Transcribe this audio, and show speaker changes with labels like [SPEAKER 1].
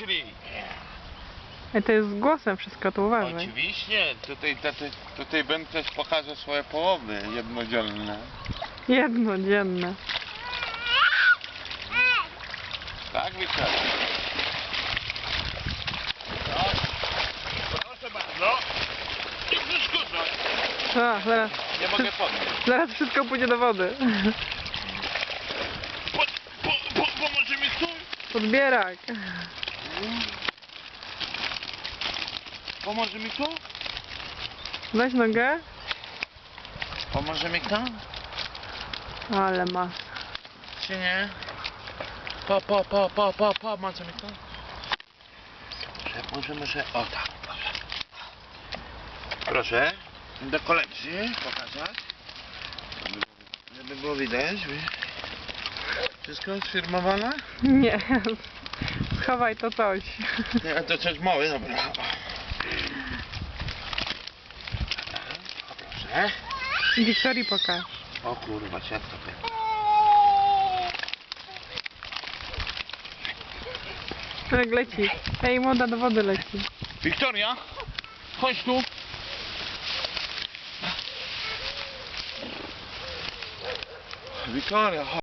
[SPEAKER 1] myśli.
[SPEAKER 2] Ej, to jest z głosem wszystko, to uważaj.
[SPEAKER 1] Oczywiście, tutaj, tutaj, tutaj Ben też pokaże swoje połowy jednodzielne.
[SPEAKER 2] Jednodzienne.
[SPEAKER 1] Tak, Wiktor? No. Proszę bardzo. Nie przeszkadzaj.
[SPEAKER 2] A, zaraz,
[SPEAKER 1] Nie mogę podnieść.
[SPEAKER 2] zaraz wszystko pójdzie do wody.
[SPEAKER 1] Po, po, po, pomoże mi tu?
[SPEAKER 2] Podbierak.
[SPEAKER 1] Pomoże mi tu?
[SPEAKER 2] Weź nogę.
[SPEAKER 1] Pomoże mi kto?
[SPEAKER 2] Ale ma.
[SPEAKER 1] Czy nie? Pa, pa, pa, pa, pa, pa, może mi to? Może, może, może, o tak, proszę. Proszę, do kolekcji pokazać. Żeby, żeby było widać. wi- Wszystko sfirmowane?
[SPEAKER 2] Nie. Schowaj to coś.
[SPEAKER 1] Nie, to coś małe, dobra. Proszę.
[SPEAKER 2] Wiktorii pokaż.
[SPEAKER 1] O kurwa, siatka.
[SPEAKER 2] Jak leci. Ej, młoda do wody leci.
[SPEAKER 1] Wiktoria, chodź tu. Wiktoria, chodź.